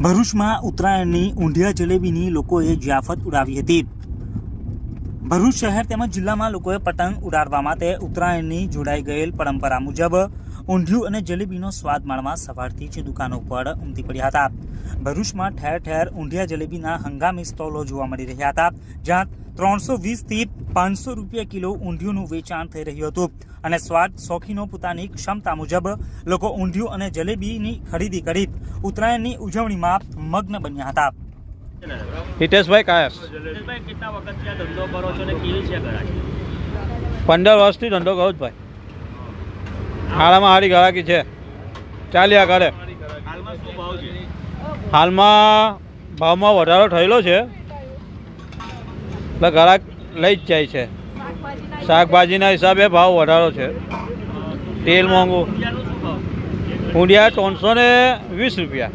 ભરૂચમાં ઉત્તરાયણની ઊંધિયા જલેબીની લોકોએ જિયાફત ઉડાવી હતી. ભરૂચ શહેર તેમજ જિલ્લામાં લોકોએ પતંગ ઉડાડવા માટે ઉત્તરાયણની જોડાઈ ગયેલ પરંપરા મુજબ ઊંધિયું અને જલેબીનો સ્વાદ માણવા સવારથી જ દુકાનો પર ઉમટી પડ્યા હતા. ભરૂચમાં ઠેર ઠેર ઊંધિયા જલેબીના હંગામી સ્ટોલો જોવા મળી રહ્યા હતા જ્યાં ત્રણસો વીસથી પાંચસો રૂપિયા કિલો ઊંધિયુંનું વેચાણ થઈ રહ્યું હતું અને સ્વાદ શોખીનો પોતાની ક્ષમતા મુજબ લોકો ઊંધિયું અને જલેબીની ખરીદી કરી ઉત્તરાયણની ઉજવણીમાં મગ્ન બન્યા હતા. હિતેશભાઈ કાયસ. કેટલા વખતથી આ ધંધો કરો છો ને કેવી છે પંદર વર્ષથી ધંધો કરો જ ભાઈ. હારામાં હારી ગરાકી છે. ચાલ્યા કરે. હાલમાં ભાવમાં વધારો થયેલો છે. એટલે ગરાક લઈ જ જાય છે. શાકભાજીના હિસાબે ભાવ વધારો છે. તેલ મોંઘું. ઊંડિયા ત્રણસો ને વીસ રૂપિયા.